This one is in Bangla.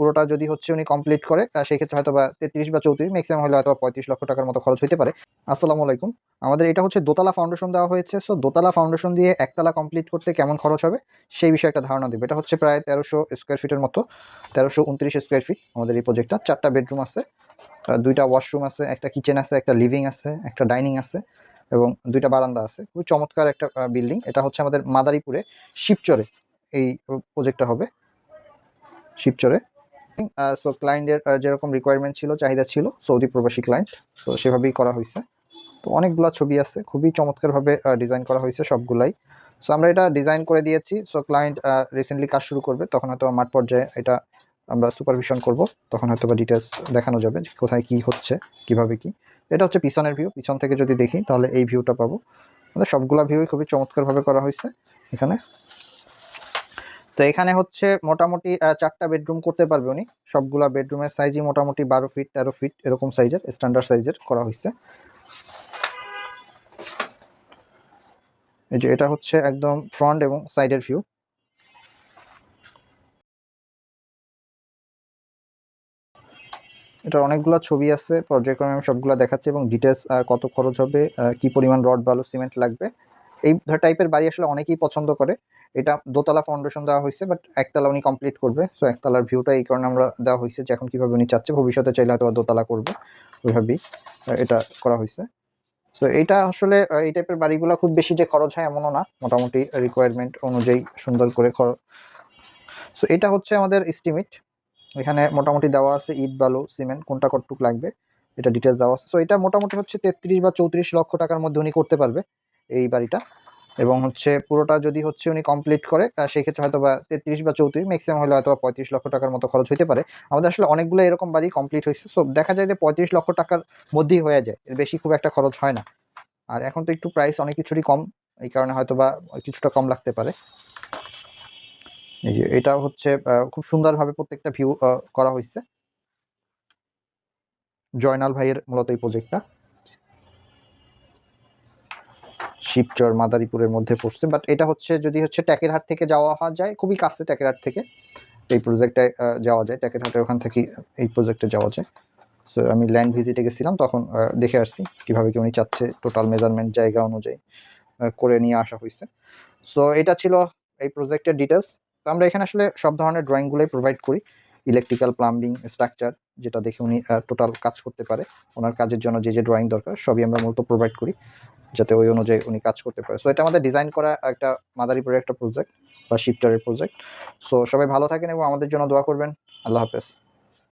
পুরোটা যদি হচ্ছে উনি কমপ্লিট করে সেই ক্ষেত্রে হয়তো বা তেত্রিশ বা চৌত্রিশ ম্যাক্সিমাম হলে হয়তো পঁয়ত্রিশ লক্ষ টাকার মতো খরচ হতে পারে। আসসালামু আলাইকুম। আমাদের এটা হচ্ছে দোতলা ফাউন্ডেশন দেওয়া হয়েছে। সো দোতলা ফাউন্ডেশন দিয়ে একতলা কমপ্লিট করতে কেমন খরচ হবে, সেই বিষয়ে একটা ধারণা দেবে। এটা হচ্ছে প্রায় তেরোশো স্কোয়ার ফিটের মতো, তেরোশো উনত্রিশ স্কোয়ার ফিট আমাদের এই প্রজেক্টটা চারটা বেডরুম আছে দুইটা ওয়াশরুম আছে, একটা কিচেন আছে, একটা লিভিং আছে, একটা ডাইনিং আছে, এবং দুইটা বারান্দা আছে। খুবই চমৎকার একটা বিল্ডিং এটা হচ্ছে আমাদের মাদারীপুরে শিবচরে এই প্রজেক্টটা হবে। শিবচরে। সো ক্লায়েন্টের যেরকম রিকোয়ারমেন্ট ছিল, চাহিদা ছিল সৌদি প্রবাসী ক্লায়েন্ট তো সেভাবেই করা হয়েছে। তো অনেকগুলো ছবি আছে, খুবই চমৎকারভাবে ডিজাইন করা হয়েছে সবগুলাই। সো আমরা এটা ডিজাইন করে দিয়েছি সো ক্লায়েন্ট রিসেন্টলি কাজ শুরু করবে, তখন হয়তো মাঠ পর্যায়ে এটা আমরা সুপারভিশন করব, তখন হয়তো বা ডিটেলস দেখানো যাবে যে কোথায় কি হচ্ছে, কীভাবে কি। এটা হচ্ছে পিছনের ভিউ পিছন থেকে যদি দেখি, তাহলে এই ভিউটা পাবো। আমাদের সবগুলা ভিউই খুবই চমৎকারভাবে করা হয়েছে এখানে। তো এখানে হচ্ছে মোটামুটি চারটা বেডরুম করতে পারবে উনি। সবগুলা বেডরুমের সাইজই মোটামুটি বারো ফিট তেরো ফিট এরকম সাইজের স্ট্যান্ডার্ড সাইজের করা হয়েছে এই যে এটা হচ্ছে একদম ফ্রন্ট এবং সাইডের ভিউ এটা অনেকগুলো ছবি আছে পর্যায়ক্রমে আমি সবগুলো দেখাচ্ছি এবং ডিটেলস কত খরচ হবে কি পরিমাণ রড, বালু সিমেন্ট লাগবে। এই টাইপের বাড়ি আসলে অনেকেই পছন্দ করে। এটা দোতলা ফাউন্ডেশন দেওয়া হয়েছে বাট একতলা উনি কমপ্লিট করবে। সো একতলার ভিউটা এই কারণে আমরা দেওয়া হয়েছে যে এখন কীভাবে উনি চাচ্ছে, ভবিষ্যতে চাইলে হয়তো দোতলা করবে। ওইভাবেই এটা করা হয়েছে। সো এটা আসলে এই টাইপের বাড়িগুলো খুব বেশি যে খরচ হয় এমনও না। মোটামুটি রিকোয়ারমেন্ট অনুযায়ী সুন্দর করে খরচ সো এটা হচ্ছে আমাদের এস্টিমেট এখানে মোটামুটি দেওয়া আছে ইট, বালু, সিমেন্ট, কোনটা কতটুক লাগবে, এটা ডিটেলস দেওয়া আছে। সো এটা মোটামুটি হচ্ছে তেত্রিশ বা চৌত্রিশ লক্ষ টাকার মধ্যে উনি করতে পারবে। এই বাড়িটা। এবং হচ্ছে পুরোটা যদি হচ্ছে উনি কমপ্লিট করে সেই ক্ষেত্রে হয়তো বা তেত্রিশ বা চৌত্রিশ ম্যাক্সিমাম হলে হয়তো বা পঁয়ত্রিশ লক্ষ টাকার মতো খরচ হতে পারে। আমাদের আসলে অনেকগুলো এরকম বাড়ি কমপ্লিট হয়েছে। সো দেখা যায় যে পঁয়ত্রিশ লক্ষ টাকার মধ্যেই হয়ে যায়। এর বেশি খুব একটা খরচ হয় না। আর এখন তো একটু প্রাইস অনেক কিছুরই কম। এই কারণে হয়তো বা কিছুটা কম লাগতে পারে। এই যে এটা হচ্ছে খুব সুন্দরভাবে প্রত্যেকটা ভিউ করা হয়েছে জয়নাল ভাইয়ের মূলত এই প্রজেক্টটা শিবচর, মাদারীপুরের মধ্যে পড়ছে। বাট এটা হচ্ছে, যদি হচ্ছে ট্যাকেরহাট থেকে যাওয়া যায়, খুবই কাছে ট্যাকেরহাট থেকে, এই প্রজেক্টে যাওয়া যায়। ট্যাকের ট্যাকেরহাটের ওখান থেকে এই প্রজেক্টে যাওয়া যায়। সো আমি ল্যান্ড ভিজিটে গেছিলাম, তখন দেখে আসছি কীভাবে কি উনি চাচ্ছে টোটাল মেজারমেন্ট জায়গা অনুযায়ী করে নিয়ে আসা হয়েছে। সো এটা ছিল এই প্রজেক্টের ডিটেলস তো আমরা এখানে আসলে সব ধরনের ড্রয়িংগুলোই প্রোভাইড করি। ইলেকট্রিক্যাল প্লাম্বিং স্ট্রাকচার যেটা দেখে উনি টোটাল কাজ করতে পারে। ওনার কাজের জন্য যে যে ড্রয়িং দরকার, সবই আমরা মূলত প্রোভাইড করি, যাতে ওই অনুযায়ী উনি কাজ করতে পারে। সো এটা আমাদের ডিজাইন করা একটা মাদারীপুরের একটা প্রজেক্ট বা শিফটারের প্রজেক্ট সো সবাই ভালো থাকেন এবং আমাদের জন্য দোয়া করবেন। আল্লাহ হাফেজ।